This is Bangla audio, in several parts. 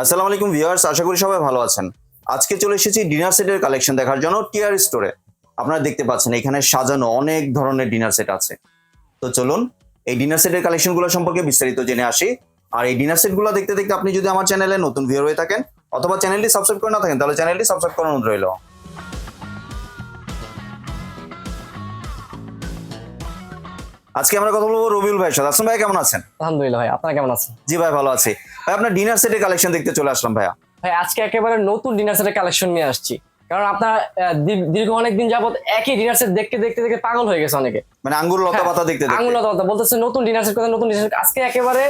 আসসালামু আলাইকুম ভিউয়ার্স, আশা করি সবাই ভালো আছেন। আজকে চলে এসেছি ডিনার সেটের কালেকশন দেখার জন্য টিআর স্টোরে আপনারা দেখতে পাচ্ছেন, এখানে সাজানো অনেক ধরনের ডিনার সেট আছে। তো চলুন, এই ডিনার সেটের কালেকশনগুলো সম্পর্কে বিস্তারিত জেনে আসি। আর এই ডিনার সেটগুলো দেখতে দেখতে আপনি যদি আমার চ্যানেলে নতুন ভিউয়ার হয়ে থাকেন, অথবা চ্যানেলটি সাবস্ক্রাইব করে না থাকেন, তাহলে চ্যানেলটি সাবস্ক্রাইব করানো রইল। আজকে আমরা কথা বলব রবিউল ভাইয়ের সাথে। আসলাম ভাই কেমন আছেন? আলহামদুলিল্লাহ ভাই আপনারা কেমন আছেন? জি ভাই ভালো আছি। ভাই আপনার ডিনার সেটের কালেকশন দেখতে চলে আসলাম ভাইয়া। ভাই আজকে একেবারে নতুন ডিনার সেটের কালেকশন নিয়ে আসছি। কারণ আপনার দীর্ঘ অনেক দিন যাবত একই ডিনার সেট দেখতে দেখতে দেখতে পাগল হয়ে গেছে অনেকে। মানে আঙ্গুর লতা পাতা দেখতে দেখতে। লতা কথা বলতেছে নতুন ডিনার সেট কথা নতুন ডিনার আজকে একেবারে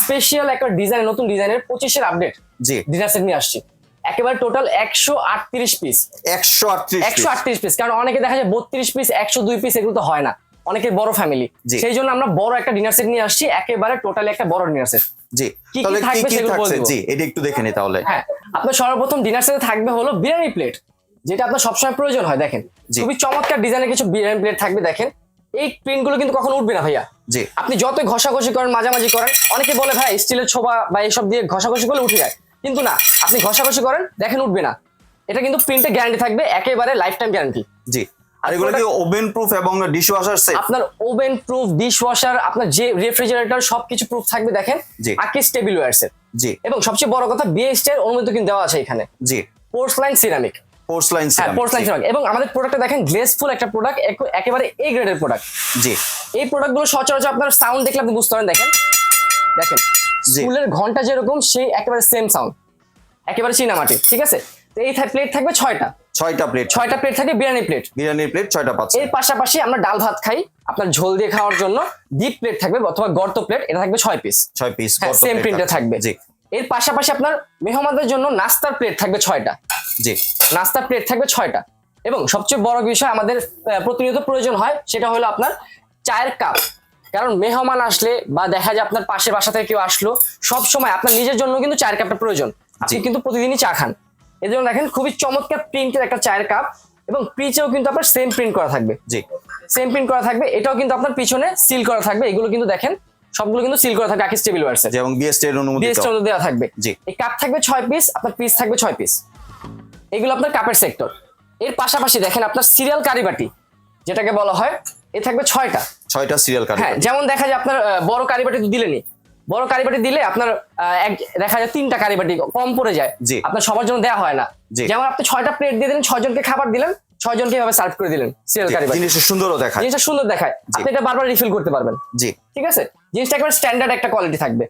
স্পেশাল একটা ডিজাইন নতুন ডিজাইনের পঁচিশের আপডেট জি। ডিনার সেট নিয়ে আসছি। একেবারে টোটাল একশো আটত্রিশ পিস একশো আটত্রিশ একশো আটত্রিশ পিস কারণ অনেকে দেখা যায় বত্রিশ পিস একশো দুই পিস এগুলো তো হয় না। অনেকের বড় ফ্যামিলি সেই জন্য আমরা বড় একটা ডিনার সেট নিয়ে আসছি একেবারে টোটালি একটা বড় ডিনার সেট জি কি কি কি থাকবে সেগুলো জি এটা একটু দেখে নি তাহলে। হ্যাঁ আপনার সর্বপ্রথম ডিনার সেটে থাকবে হলো বিরিয়ানি প্লেট যেটা আপনার সবসময় প্রয়োজন হয় দেখেন। খুবই চমৎকার ডিজাইনের কিছু বিরিয়ানি প্লেট থাকবে দেখেন। এই প্রিন্টগুলো কিন্তু কখনো উঠবে না ভাইয়া। জি। আপনি যতই ঘষাঘষি করেন মাঝামাঝি করেন অনেকে বলে ভাই স্টিলের ছোবা বা এইসব দিয়ে ঘষাঘষি করলে উঠে যায়। কিন্তু না আপনি ঘষাঘষি করেন দেখেন উঠবে না। এটা কিন্তু প্রিন্টে গ্যারান্টি থাকবে একেবারে লাইফ টাইম গ্যারান্টি জি। আর এগুলো কি ওভেন প্রুফ এবং ডিশ ওয়াশার সেট আপনার ওভেন প্রুফ ডিশ ওয়াশার আপনার যে রেফ্রিজারেটর সবকিছু প্রুফ থাকবে দেখেন। জি। আকিস টেবিল ওয়ার্সের জি। এবং সবচেয়ে বড় কথা বিএসটি এর অনুমতি কিন্তু দেওয়া আছে এখানে। জি। পোর্সলাইন সিরামিক পোর্সলাইন হ্যাঁ পোর্সলাইন সিরামিক এবং আমাদের প্রোডাক্টটা দেখেন গ্লেসফুল একটা প্রোডাক্ট একেবারে এ গ্রেডের প্রোডাক্ট জি। এই প্রোডাক্টগুলো সচরাচর আপনার সাউন্ড দেখলে আপনি বুঝতে পারেন দেখেন। দেখেন। স্কুলের ঘণ্টা যেরকম সেই একেবারে সেম সাউন্ড একেবারে চীনামাটি ঠিক আছে? এই প্লেট থাকবে ছয়টা। ছয়টা প্লেট ছয়টা প্লেট থাকবে বিরিয়ানি প্লেট বিরিয়ানির প্লেট ছয়টা পাচ্ছে। এর পাশাপাশি আমরা ডাল ভাত খাই আপনার ঝোল দিয়ে খাওয়ার জন্য ডিপ প্লেট থাকবে অথবা গর্ত প্লেট এটা থাকবে ছয় পিস ছয় পিস সেম প্রিন্টে থাকবে। জি। এর পাশাপাশি আপনার মেহমানদের জন্য নাস্তার প্লেট থাকবে ছয়টা। জি। নাস্তার প্লেট থাকবে ছয়টা। এবং সবচেয়ে বড় বিষয় আমাদের প্রতিনিয়ত প্রয়োজন হয় সেটা হলো আপনার চায়ের কাপ। কারণ মেহমান আসলে বা দেখা যায় আপনার পাশের বাসা থেকে কেউ আসলো সব সময় আপনার নিজের জন্য কিন্তু চায়ের কাপটা প্রয়োজন। আপনি কিন্তু প্রতিদিনই চা খান। এই জন্য দেখেন খুবই চমৎকার প্রিন্টের একটা চায়ের কাপ এবং পিচেও কিন্তু আপনার সেম প্রিন্ট করা থাকবে। জি। সেম প্রিন্ট করা থাকবে এটাও কিন্তু আপনার পিছনে সিল করা থাকবে এগুলো কিন্তু দেখেন সবগুলো কিন্তু সিল করা থাকবে আকিস টেবিল ওয়ার্সে এবং বিএসটি এর অনুমোদিত। ডিএসটি দেওয়া থাকবে। জি। এই কাপ থাকবে ছয় পিস আপনার পিস থাকবে ছয় পিস এগুলো আপনার কাপের সেক্টর এর পাশাপাশি দেখেন আপনার সিরিয়াল কারিবাটি যেটাকে বলা হয় এ থাকবে ছয়টা। ছয়টা সিরিয়াল কার্ড হ্যাঁ যেমন দেখা যায় আপনার বড় কারিবাটি তো দিলেনি বড় কারিবাটি দিলে আপনার এক দেখা যায় তিনটা কারিবাটি কম পড়ে যায়। জি। আপনার সবার জন্য দেওয়া হয় না। যেমন আপনি ছয়টা প্লেট দিয়ে দিলেন ছয়জনকে খাবার দিলেন ছয়জনকে এভাবে সার্ভ করে দিলেন সিরিয়াল কারিবাটি জিনিসটা সুন্দরও দেখায়। জিনিসটা সুন্দর দেখায়। আপনি এটা বারবার রিফিল করতে পারবেন। জি। ঠিক আছে? জিনিসটা একবার স্ট্যান্ডার্ড একটা কোয়ালিটি থাকবে।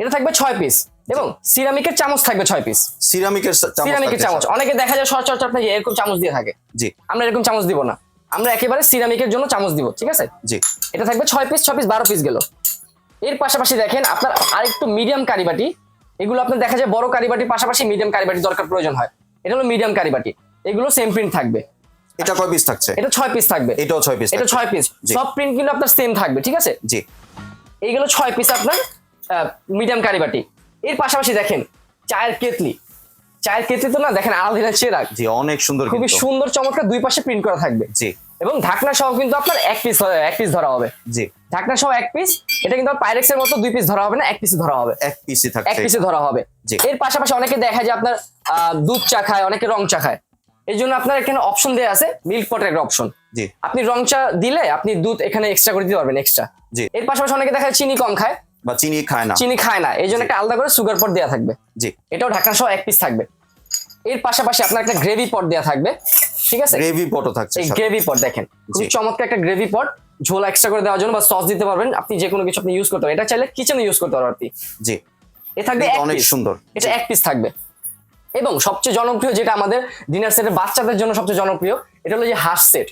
এটা থাকবে ছয় পিস এবং সিরামিকের চামচ থাকবে ছয় পিস সিরামিকের চামচ সিরামিকের চামচ। অনেকে দেখা যায় সচরাচর আপনাকে এরকম চামচ দিয়ে থাকে। জি। আমরা এরকম চামচ দিব না। আমরা একেবারে সিরামিকের জন্য চামচ দিব ঠিক আছে? জি। এটা থাকবে ছয় পিস ছয় পিস বারো পিস গেল। এর পাশাপাশি দেখেন আপনার আরেকটু মিডিয়াম কারিবাটি এগুলো আপনার দেখা যায় বড় কারিবাটির পাশাপাশি মিডিয়াম কারিবাটি দরকার প্রয়োজন হয়। এটা হলো মিডিয়াম কারিবাটি এগুলো সেম প্রিন্ট থাকবে। এটা কয় পিস থাকছে। এটা ছয় পিস থাকবে। এটাও ছয় পিস এটা ছয় পিস সব প্রিন্ট কিন্তু আপনার সেম থাকবে ঠিক আছে? জি। এইগুলো ছয় পিস আপনার মিডিয়াম কারিবাটি এর পাশাপাশি দেখেন চায়ের কেতলি। চায়ের কেতলি তো না দেখেন আলাদা চেরাক। জি অনেক সুন্দর খুবই। সুন্দর চমৎকার দুই পাশে প্রিন্ট করা থাকবে। জি। এবং ঢাকনা সহ কিন্তু আপনার এক পিস এক পিস ধরা হবে। জি। ঢাকনা সহ এক পিস এটা কিন্তু পাইরেক্সের মতো দুই পিস ধরা হবে না এক পিসে ধরা হবে। এক পিসই এক পিসে ধরা হবে। এর পাশাপাশি অনেকে দেখা যায় আপনার দুধ চা খায় অনেকে রং চা খায়। এই জন্য আপনার এখানে অপশন দেওয়া আছে মিল্ক পটের একটা অপশন জি। আপনি রং চা দিলে আপনি দুধ এখানে এক্সট্রা করে দিতে পারবেন এক্সট্রা জি। এর পাশাপাশি অনেকে দেখা যায় চিনি কম খায়। বা চিনি খায় না। চিনি খায় না। এই জন্য একটা আলাদা করে সুগার পট দেওয়া থাকবে। জি। এটাও ঢাকনা সহ এক পিস থাকবে। এর পাশাপাশি আপনার একটা গ্রেভি পট দেওয়া থাকবে। ঠিক আছে? গ্রেভি পটও থাকছে এই গ্রেভি পট দেখেন। খুব চমৎকার একটা গ্রেভি পট ঝোল এক্সট্রা করে দেওয়ার জন্য বা সস দিতে পারবেন। আপনি যে কোনো কিছু আপনি ইউজ করতে পারবেন এটা চাইলে কিচেনে ইউজ করতে পারবেন আপনি। জি। এ থাকবে অনেক সুন্দর। এটা এক পিস থাকবে। এবং সবচেয়ে জনপ্রিয় যেটা আমাদের ডিনার সেটের বাচ্চাদের জন্য সবচেয়ে জনপ্রিয় এটা হলো যে হাঁস সেট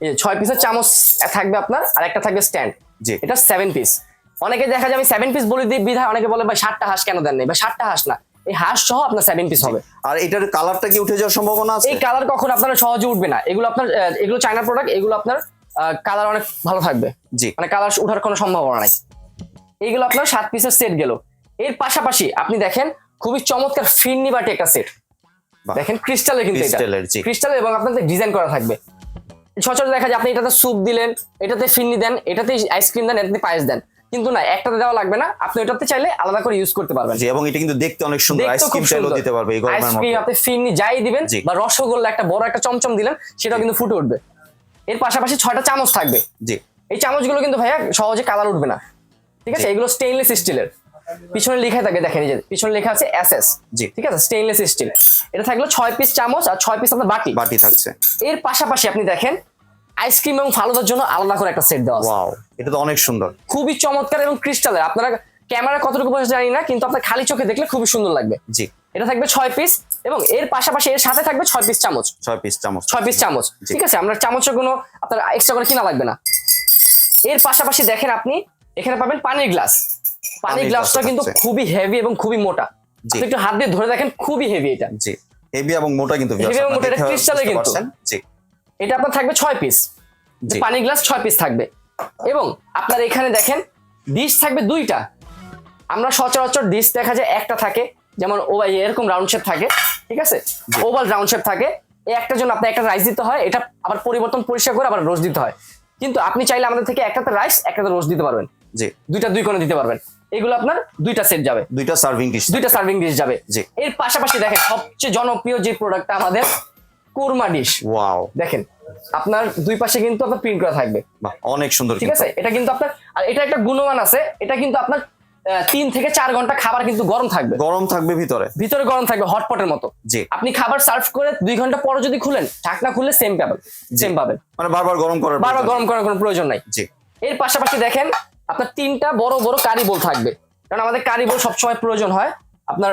এই যে ছয় পিসের চামচ থাকবে আপনার আর একটা থাকবে স্ট্যান্ড জি। এটা সেভেন পিস অনেকে দেখা যায় আমি সেভেন পিস বলে দিই বিধায় অনেকে বলে ভাই ষাটটা হাঁস কেন দেন নেই? বা ষাটটা হাঁস না। এই হাঁস সহ আপনার সেভেন পিস হবে। আর এটার কালারটা কি উঠে যাওয়ার সম্ভাবনা আছে? এই কালার কখন আপনার সহজে উঠবে না। এগুলো আপনার এগুলো চায়না প্রোডাক্ট এগুলো আপনার কালার অনেক ভালো থাকবে। জি। মানে কালার ওঠার কোনো সম্ভাবনা নাই। এইগুলো আপনার সাত পিসের সেট গেল। এর পাশাপাশি আপনি দেখেন খুবই চমৎকার ফিরনি বাটি একটা সেট। দেখেন ক্রিস্টালের কিন্তু এটা। ক্রিস্টালের এবং আপনাদের ডিজাইন করা থাকবে। সচরাচর দেখা যায় আপনি এটাতে স্যুপ দিলেন এটাতে ফিরনি দেন এটাতে আইসক্রিম দেন এটাতে পায়েস দেন। কিন্তু না একটাতে দেওয়া লাগবে না। আপনি ওটাতে চাইলে আলাদা করে ইউজ করতে পারবেন। জি এবং এটা কিন্তু দেখতে অনেক সুন্দর। আইসক্রিম চাইলেও দিতে পারবে এই গরমের মধ্যে। আইসক্রিম আপনি ফিরনি যাই দিবেন বা রসগোল্লা একটা বড় একটা চমচম দিলেন সেটাও কিন্তু ফুটে উঠবে। এর পাশাপাশি ছয়টা চামচ থাকবে। জি। এই চামচগুলো কিন্তু ভাইয়া সহজে কালার উঠবে না। ঠিক আছে। এগুলো স্টেইনলেস স্টিলের পিছনে লেখা থাকে দেখেন যে পিছনে লেখা আছে এসএস জি। ঠিক আছে? স্টেইনলেস স্টিল এটা থাকল ছয় পিস চামচ আর ছয় পিস আপনার বাটি। বাটি থাকছে। এর পাশাপাশি আপনি দেখেন আইসক্রিম এবং ফালুদার জন্য আলাদা করে একটা সেট দেওয়া আছে। ওয়াও এটা তো অনেক সুন্দর। খুবই চমৎকার এবং ক্রিস্টালের আপনারা ক্যামেরা কতটুকু বোঝা জানি না কিন্তু আপনার খালি চোখে দেখলে খুবই সুন্দর লাগবে। জি। এটা থাকবে ছয় পিস এবং এর পাশাপাশি এর সাথে থাকবে ছয় পিস চামচ। ছয় পিস চামচ। ছয় পিস চামচ ঠিক আছে? আমরা চামচের কোনো আপনার এক্সট্রা করে কিনা লাগবে না। এর পাশাপাশি দেখেন আপনি এখানে পাবেন পানির গ্লাস। পানির গ্লাসটা কিন্তু খুবই হেভি এবং খুবই মোটা। আপনি একটু হাত দিয়ে ধরে দেখেন খুবই হেভি এটা। জি। হেভি এবং মোটা কিন্তু Heavy এবং মোটা, এটা কিন্তু। জি। এটা আপনার থাকবে ছয় পিস। পানির গ্লাস ছয় পিস থাকবে। এবং আপনার এখানে দেখেন ডিশ থাকবে দুইটা। আমরা সচরাচর ডিশ দেখা যায় একটা থাকে যেমন ও এরকম রাউন্ড শেপ থাকে ঠিক আছে? ওভাল রাউন্ড শেপ থাকে এই একটার জন্য আপনার একটা রাইস দিতে হয় এটা আবার পরিবর্তন পরিষ্কার করে আবার রোজ দিতে হয়। কিন্তু আপনি চাইলে আমাদের থেকে একটাতে রাইস একটাতে রোজ দিতে পারবেন। জি। দুইটা দুই কোণে দিতে পারবেন। এগুলো আপনার দুইটা সেট যাবে। দুইটা সার্ভিং ডিশ দুইটা সার্ভিং ডিশ যাবে। জি। এর পাশাপাশি দেখেন সবচেয়ে জনপ্রিয় যে প্রোডাক্টটা আমাদের কোরমা ডিশ ওয়াও দেখেন আপনার দুই পাশে কিন্তু আপনার প্রিন্ট করা থাকবে। বাহ অনেক সুন্দর ঠিক আছে? এটা কিন্তু আপনার আর এটা একটা গুণমান আছে এটা কিন্তু আপনার তিন থেকে চার ঘণ্টা খাবার কিন্তু গরম থাকবে। গরম থাকবে ভিতরে। ভিতরে গরম থাকবে হটপটের মতো। জি। আপনি খাবার সার্ভ করে দুই ঘণ্টা পরে যদি খুলেন ঢাকনা খুললে সেম পাবেন সেম পাবেন। মানে বারবার গরম করার বারবার গরম করার কোনো প্রয়োজন নাই। জি। এর পাশাপাশি দেখেন আপনার তিনটা বড় বড় কারি বোল থাকবে। কারণ আমাদের কারি বোল সবসময় প্রয়োজন হয় আপনার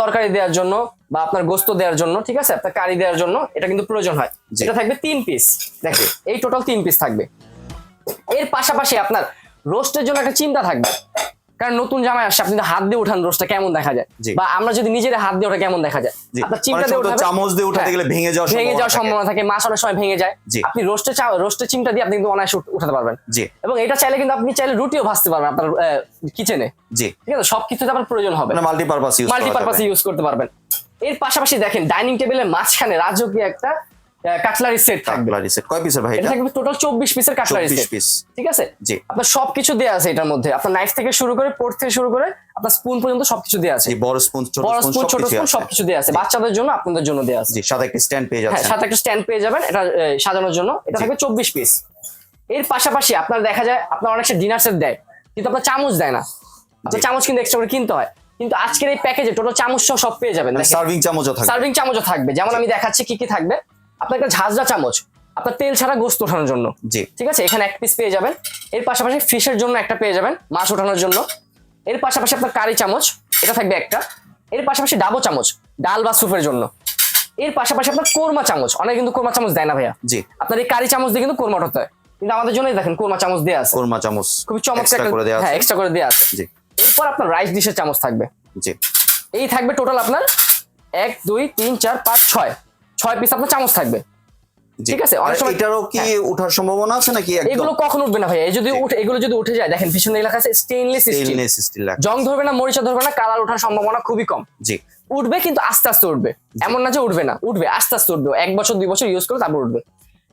তরকারি দেওয়ার জন্য বা আপনার গোস্ত দেওয়ার জন্য ঠিক আছে? আপনার কারি দেওয়ার জন্য এটা কিন্তু প্রয়োজন হয়। এটা থাকবে তিন পিস দেখে এই টোটাল তিন পিস থাকবে। এর পাশাপাশি আপনার রোস্টের জন্য একটা চিন্তা থাকবে। কারণ নতুন জামাই আসছে আপনি হাত দিয়ে উঠান রোস্টটা কেমন দেখা যায়। বা আমরা যদি নিজের হাত দিয়ে ওঠা কেমন দেখা যায়? আপনার চিমটা দিয়ে সময় চামচ দিয়ে উঠাতে হ্যাঁ, গেলে ভেঙে যাওয়ার ভেঙে যাওয়ার সম্ভাবনা থাকে মাছ অনেক সময় ভেঙে যায়। আপনি রোস্টে রোস্টের চিমটা দিয়ে আপনি কিন্তু অনায়াসে উঠাতে পারবেন। জি। এবং এটা চাইলে কিন্তু আপনি চাইলে রুটিও ভাজতে পারবেন আপনার কিচেনে জি। ঠিক আছে? সব কিছুতে আপনার প্রয়োজন হবে। মানে মাল্টিপারপাস ইউজ মাল্টিপারপাসে ইউজ করতে পারবেন। এর পাশাপাশি দেখেন ডাইনিং টেবিলের মাঝখানে রাজকীয় একটা কাটলারি সেট থাকবে। কাটলারি সেট কয় পিসের ভাই এটা থাকবে টোটাল চব্বিশ পিসের কাটলারি 24 পিস ঠিক আছে? জি। আপনার সবকিছু দেওয়া আছে এটার মধ্যে। আপনার নাইফ থেকে শুরু করে পোর্ট থেকে শুরু করে আপনার স্পুন পর্যন্ত সবকিছু দেওয়া আছে। বড় স্পুন ছোট স্পুন ছোট স্পুন সবকিছু দেওয়া আছে। বাচ্চাদের জন্য আপনাদের জন্য দেওয়া আছে। জি সাথে একটা স্ট্যান্ড পেয়ে হ্যাঁ সাথে একটা স্ট্যান্ড পেয়ে যাবেন। এটা সাজানোর জন্য। এটা থাকবে চব্বিশ পিস এর পাশাপাশি আপনার দেখা যায় আপনার অনেক ডিনার সেট দেয়। কিন্তু আপনার চামচ দেয় না। আপনার চামচ কিন্তু এক্সট্রা করে কিনতে হয়। কিন্তু আজকের এই প্যাকেজে টোটাল চামচ সব পেয়ে যাবেন। সার্ভিং চামচও থাকে সার্ভিং চামচও থাকবে। যেমন আমি দেখাচ্ছি কি কি থাকবে। আপনার একটা ঝাঁঝরা চামচ আপনার তেল ছাড়া গোস্ত ওঠানোর জন্য। জি। ঠিক আছে? এখানে এক পিস পেয়ে যাবেন। এর পাশাপাশি ফিশের জন্য একটা পেয়ে যাবেন মাছ ওঠানোর জন্য। এর পাশাপাশি আপনার কারি চামচ এটা থাকবে একটা। এর পাশাপাশি ডাবো চামচ ডাল বা স্যুপের জন্য। এর পাশাপাশি আপনার কোরমা চামচ অনেক কিন্তু কোরমা চামচ দেয় না ভাইয়া। জি। আপনার এই কারি চামচ দিয়ে কিন্তু কোরমা ওঠাতে হয়। কিন্তু আমাদের জন্যই দেখেন কোরমা চামচ দেওয়া আছে। কোরমা চামচ খুবই চমৎকার করে দেওয়া হ্যাঁ এক্সট্রা করে দেওয়া আছে। জি। এরপর আপনার রাইস ডিশের চামচ থাকবে। জি। এই থাকবে টোটাল আপনার এক দুই তিন চার পাঁচ ছয়। ছয় পিস আপনার চামচ থাকবে। ঠিক আছে, অনেক সময়- এটারও কি ওঠার সম্ভাবনা আছে নাকি একদম? এগুলো কখন উঠবে না ভাইয়া। এই যদি উঠে এগুলো যদি উঠে যায় দেখেন পিছনে লেখা আছে স্টেইনলেস স্টিল স্টেইনলেস স্টিল লাগে জং ধরবে না মরিচা ধরবে না কালার ওঠার সম্ভাবনা খুবই কম। জি। উঠবে কিন্তু আস্তে আস্তে উঠবে। এমন না যে উঠবে না উঠবে আস্তে আস্তে উঠবে। এক বছর দুই বছর ইউজ করে তারপর উঠবে।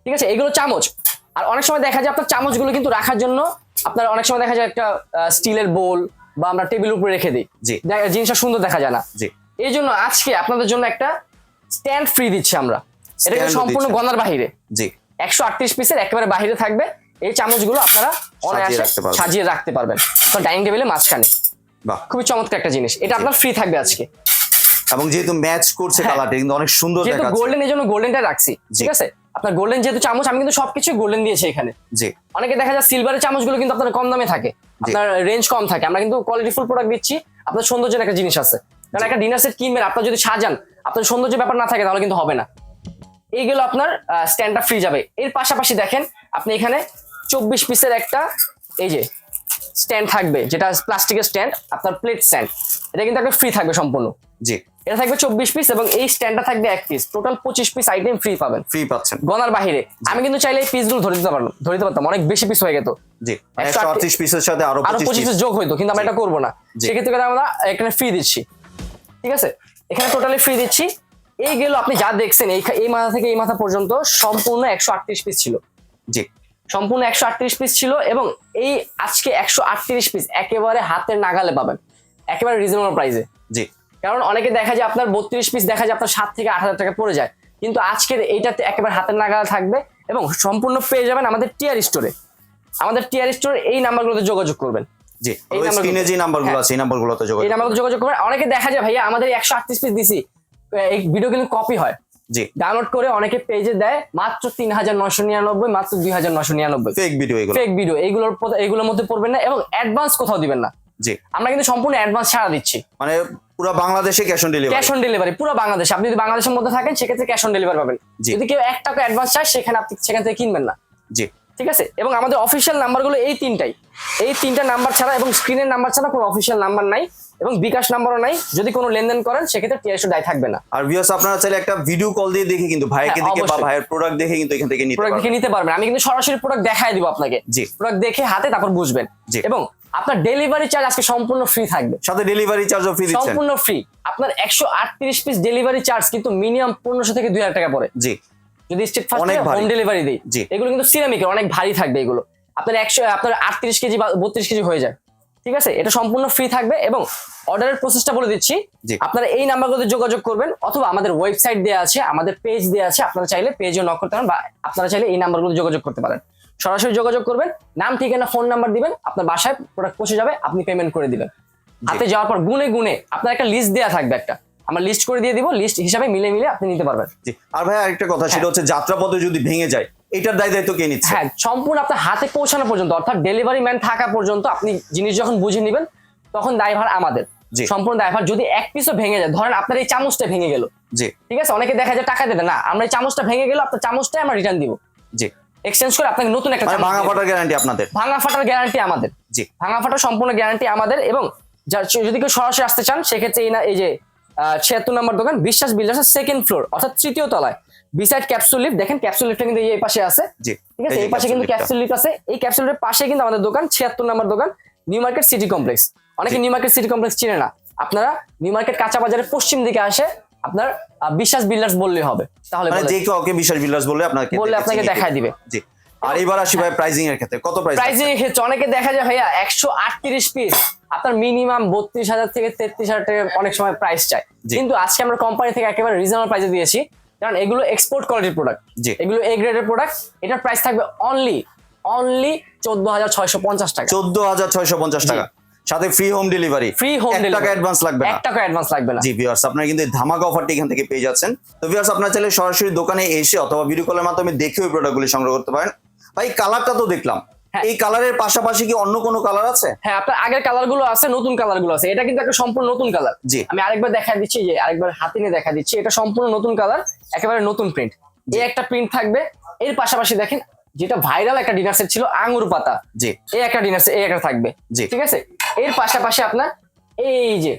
ঠিক আছে? এগুলো চামচ। আর অনেক সময় দেখা যায় আপনার চামচগুলো কিন্তু রাখার জন্য আপনার অনেক সময় দেখা যায় একটা স্টিলের বোল বা আমরা টেবিল উপরে রেখে দিই। জি। জিনিসটা সুন্দর দেখা যায় না। জি। এই জন্য আজকে আপনাদের জন্য একটা স্ট্যান্ড ফ্রি দিচ্ছি আমরা। এটা কিন্তু সম্পূর্ণ। গনার বাহিরে। জি। একশো আটত্রিশ পিসের একেবারে বাহিরে থাকবে। এই চামচগুলো আপনারা অনায়াসে সাজিয়ে রাখতে পারবেন। তো ডাইনিং টেবিলের মাঝখানে। বাহ। খুবই চমৎকার একটা জিনিস। এটা আপনার ফ্রি থাকবে আজকে। এবং যেহেতু ম্যাচ করছে হ্যাঁ। কালারটা কিন্তু অনেক সুন্দর যেহেতু দেখাচ্ছে। গোল্ডেন এই জন্য গোল্ডেনটা রাখছি। ঠিক আছে? আপনার গোল্ডেন যেহেতু চামচ আমি কিন্তু সবকিছু গোল্ডেন দিয়েছি এখানে। জি। অনেকে দেখা যায় সিলভারের চামচগুলো কিন্তু আপনার কম দামে থাকে। আপনার রেঞ্জ কম থাকে। আমরা কিন্তু কোয়ালিটি ফুল প্রোডাক্ট দিচ্ছি। আপনার সৌন্দর্যের একটা জিনিস আছে। কারণ একটা ডিনার সেট কিনবেন আপনার যদি সাজান আপনার সৌন্দর্য ব্যাপার না থাকে তাহলে কিন্তু হবে না। এইগুলো আপনার স্ট্যান্ডটা ফ্রি যাবে। এর পাশাপাশি দেখেন আপনি এখানে চব্বিশ পিসের একটা এই যে স্ট্যান্ড থাকবে যেটা প্লাস্টিকের স্ট্যান্ড আপনার প্লেট স্ট্যান্ড এটা কিন্তু একটা ফ্রি থাকবে সম্পূর্ণ। জি। এটা থাকবে চব্বিশ পিস এবং এই স্ট্যান্ডটা থাকবে এক পিস টোটাল পঁচিশ পিস আইটেম ফ্রি পাবেন। ফ্রি পাচ্ছেন। গনার বাহিরে। আমি কিন্তু চাইলে এই পিসগুলো ধরে দিতে পারলাম ধরে দিতে পারতাম। অনেক বেশি পিস হয়ে যেত জি। একশো পিসের সাথে আরও পঁচিশ যোগ হইতো কিন্তু আমরা এটা করব না। সেক্ষেত্রে আমরা এখানে ফ্রি দিচ্ছি। ঠিক আছে? এখানে টোটালি ফ্রি দিচ্ছি। এই গেল আপনি যা দেখছেন এই এই মাথা থেকে এই মাথা পর্যন্ত সম্পূর্ণ একশো আটত্রিশ পিস ছিল। জি। সম্পূর্ণ একশো আটত্রিশ পিস ছিল এবং এই আজকে একশো আটত্রিশ পিস একেবারে হাতের নাগালে পাবেন। একেবারে রিজনেবল প্রাইসে জি। কারণ অনেকে দেখা যায় আপনার বত্রিশ পিস দেখা যায় আপনার সাত থেকে আট হাজার টাকা পড়ে যায়। কিন্তু আজকের এইটাতে একেবারে হাতের নাগালে থাকবে এবং সম্পূর্ণ পেয়ে যাবেন আমাদের টিআর স্টোরে আমাদের টিআর স্টোরে এই নাম্বারগুলোতে যোগাযোগ করবেন। জি। স্ক্রিনে যে নাম্বারগুলো হ্যাঁ। আছে এই নাম্বারগুলোতে এই নাম্বারগুলো যোগাযোগ করবেন। অনেকে দেখা যায় ভাইয়া আমাদের একশো আটত্রিশ পিস দিছি। এই ভিডিও কিন্তু কপি হয়। জি। ডাউনলোড করে অনেকে পেজে দেয় মাত্র তিন হাজার নিরানব্বই মাত্র দুই হাজার নিরানব্বই। ফেক ভিডিও এগুলো। ফেক ভিডিও এইগুলোর পর- এইগুলোর মধ্যে পড়বেন না এবং অ্যাডভান্স কোথাও দিবেন না। জি। আমরা কিন্তু সম্পূর্ণ অ্যাডভান্স ছাড়া দিচ্ছি। মানে পুরো বাংলাদেশে cash on delivery cash on delivery পুরো বাংলাদেশ। আপনি যদি বাংলাদেশের মধ্যে থাকেন সেক্ষেত্রে ক্যাশ অন ডেলিভারি পাবেন। যদি কেউ এক টাকা অ্যাডভান্স চায় সেখানে আপনি সেখান থেকে কিনবেন না। জি। ঠিক আছে? এবং আমাদের অফিসিয়াল নাম্বারগুলো এই তিনটাই। এই তিনটা নাম্বার ছাড়া এবং স্ক্রিনের নাম্বার ছাড়া কোনো অফিসিয়াল নাম্বার নাই এবং বিকাশ নাম্বারও নাই। যদি কোনো লেনদেন করেন সেক্ষেত্রে টিএসও দায় থাকবে না। আর ভিউয়ার্স আপনারা চাইলে একটা ভিডিও কল দিয়ে দেখে কিন্তু ভাইকে হ্যাঁ, দেখে বা ভাইয়ের প্রোডাক্ট দেখে কিন্তু এখান থেকে নিতে প্রোডাক্ট দেখে নিতে পারবেন। আমি কিন্তু সরাসরি প্রোডাক্ট দেখাই দিব আপনাকে। জি। প্রোডাক্ট দেখে হাতে তারপর বুঝবেন। জি। এবং আপনার ডেলিভারি চার্জ আজকে সম্পূর্ণ ফ্রি থাকবে। সাথে ডেলিভারি চার্জও ফ্রি দিচ্ছেন। সম্পূর্ণ ফ্রি আপনার একশো আটত্রিশ পিস ডেলিভারি চার্জ কিন্তু মিনিমাম পনেরোশো থেকে দুই হাজার টাকা পড়ে। জি। যদি স্টেট ফার্স্ট হোম ডেলিভারি দিই। এগুলো কিন্তু সিরামিকের অনেক ভারী থাকবে এগুলো। আপনার একশো আপনার আটত্রিশ কেজি বা বত্রিশ কেজি হয়ে যায়। ঠিক আছে? এটা সম্পূর্ণ ফ্রি থাকবে এবং অর্ডারের প্রসেসটা বলে দিচ্ছি। আপনারা এই নাম্বারগুলোতে যোগাযোগ করবেন অথবা আমাদের ওয়েবসাইট দেওয়া আছে আমাদের পেজ দেওয়া আছে। আপনারা চাইলে পেজও নক করতে পারেন বা আপনারা চাইলে এই নাম্বারগুলো যোগাযোগ করতে পারেন। সরাসরি যোগাযোগ করবেন নাম ঠিকানা ফোন নাম্বার দিবেন আপনার বাসায় প্রোডাক্ট পৌঁছে যাবে আপনি পেমেন্ট করে দিবেন। হাতে যাওয়ার পর গুনে গুনে আপনার একটা লিস্ট দেওয়া থাকবে একটা। আমরা লিস্ট করে দিয়ে দিব লিস্ট হিসাবে মিলে মিলে আপনি নিতে পারবেন। জি আর ভাই আরেকটা কথা সেটা হচ্ছে যাত্রাপথে যদি ভেঙে যায় এটার দায় দায়িত্ব কে নিচ্ছে? হ্যাঁ সম্পূর্ণ আপনার হাতে পৌঁছানো পর্যন্ত অর্থাৎ ডেলিভারি ম্যান থাকা পর্যন্ত আপনি জিনিস যখন বুঝে নেবেন তখন দায়ভার আমাদের। সম্পূর্ণ দায়ভার যদি এক পিসও ভেঙে যায় ধরেন আপনার এই চামচটা ভেঙে গেল। জি। ঠিক আছে অনেকে দেখা যায় টাকা দেবে না আমরা এই চামচটা ভেঙে গেল আপনার চামচটাই আমরা রিটার্ন দিব। জি। এক্সচেঞ্জ করে আপনাকে নতুন একটা মানে ভাঙা ফাটার গ্যারান্টি আপনাদের। ভাঙা ফাটার গ্যারান্টি আমাদের। জি। ভাঙা ফাটার সম্পূর্ণ গ্যারান্টি আমাদের এবং যদি কেউ সরাসরি আসতে চান সেক্ষেত্রে এই না এই যে ছিয়াত্তর নম্বর দোকান বিশ্বাস বিল্ডার্সের সেকেন্ড ফ্লোর অর্থাৎ তৃতীয় তলায়। বিসাইড ক্যাপসুল লিফট দেখেন ক্যাপসুল লিফটটা কিন্তু এই পাশে আছে। ঠিক আছে? এই পাশে কিন্তু ক্যাপসুল লিফট আছে। এই ক্যাপসুল ক্যাপসুলের পাশে কিন্তু আমাদের দোকান ছিয়াত্তর নম্বর দোকান নিউ মার্কেট সিটি কমপ্লেক্স অনেকে। নিউ মার্কেট সিটি কমপ্লেক্স চিনে না। আপনারা নিউ মার্কেট কাঁচা বাজারের পশ্চিম দিকে আসে আপনার বিশ্বাস বিল্ডার্স বললে হবে। তাহলে মানে যে কাউকে বিশাল বিলাস বললে আপনাকে বললে আপনাকে দেখায় দিবে। দিবে। জি। আর এবার আসি ভাই প্রাইজিং এর ক্ষেত্রে। কত প্রাইস প্রাইজিং এর ক্ষেত্রে অনেকে দেখা যায় ভাইয়া একশো আটত্রিশ পিস আপনার মিনিমাম বত্রিশ হাজার থেকে তেত্রিশ হাজার টাকা অনেক সময় প্রাইস চাই। কিন্তু আজকে আমরা কোম্পানি থেকে একেবারে রিজনেবল প্রাইসে দিয়েছি। কারণ এগুলো এক্সপোর্ট কোয়ালিটির প্রোডাক্ট এগুলো এ গ্রেডের প্রোডাক্ট এটার প্রাইস থাকবে অনলি অনলি চোদ্দ হাজার ছয়শো পঞ্চাশ টাকা। চোদ্দ হাজার ছয়শো পঞ্চাশ টাকা। সাথে free home delivery free home টাকা অ্যাডভান্স লাগবে না। এক টাকা অ্যাডভান্স লাগবে না। জি ভিউয়ার্স আপনারা কিন্তু এই ধামাকা অফারটি এখান থেকে পেয়ে যাচ্ছেন। তো ভিউয়ার্স আপনারা চাইলে সরাসরি দোকানে এসে অথবা ভিডিও কলের মাধ্যমে দেখে ওই প্রোডাক্টগুলি সংগ্রহ করতে পারেন। ভাই কালারটা তো দেখলাম। এই কালারের পাশাপাশি কি অন্য কোনো কালার আছে? হ্যাঁ আপনার আগের কালারগুলো আছে নতুন কালারগুলো আছে। এটা কিন্তু একটা সম্পূর্ণ নতুন কালার জি। আমি আরেকবার দেখা দিচ্ছি যে আরেকবার হাতে নিয়ে দেখা দিচ্ছি। এটা সম্পূর্ণ নতুন কালার একেবারে নতুন প্রিন্ট এই একটা প্রিন্ট থাকবে। এর পাশাপাশি দেখেন যেটা ভাইরাল একটা ডিনার সেট ছিল আঙ্গুর পাতা। জি। এই একটা ডিনার সেট এই একটা থাকবে। জি। ঠিক আছে? এর পাশাপাশি আপনার এই যে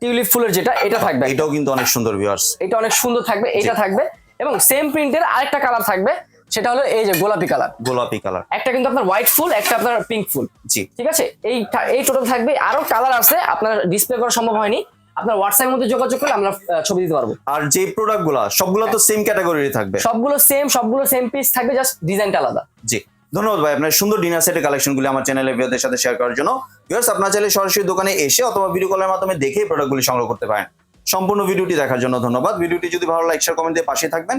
টিউলিপ ফুলের যেটা এটা থাকবে। এটাও কিন্তু অনেক সুন্দর ভিউয়ার্স এটা অনেক সুন্দর থাকবে এটা থাকবে। এবং সেম প্রিন্টের আরেকটা কালার থাকবে। সেটা হলো এই যে গোলাপি কালার। গোলাপি কালার। একটা কিন্তু আপনার হোয়াইট ফুল একটা আপনার পিঙ্ক ফুল। জি। ঠিক আছে? এই এই টোটাল থাকবে। আরও কালার আছে আপনার ডিসপ্লে করা সম্ভব হয়নি। আপনার হোয়াটসঅ্যাপের মধ্যে যোগাযোগ করলে আমরা ছবি দিতে পারব। আর যে প্রোডাক্টগুলা সবগুলো তো সেম ক্যাটাগরির থাকবে। সবগুলো সেম সবগুলো সেম পিস থাকবে জাস্ট ডিজাইনটা আলাদা। জি। ধন্যবাদ ভাই আপনার সুন্দর ডিনার সেটের কালেকশনগুলি আমার চ্যানেলে ভিউয়ারদের সাথে শেয়ার করার জন্য। ভিউয়ার্স আপনার চাইলে সরাসরি দোকানে এসে অথবা ভিডিও কলের মাধ্যমে দেখে প্রোডাক্টগুলি সংগ্রহ করতে পারেন। সম্পূর্ণ ভিডিওটি দেখার জন্য ধন্যবাদ। ভিডিওটি যদি ভালো লাইক শেয়ার কমেন্ট দিয়ে পাশে থাকবেন।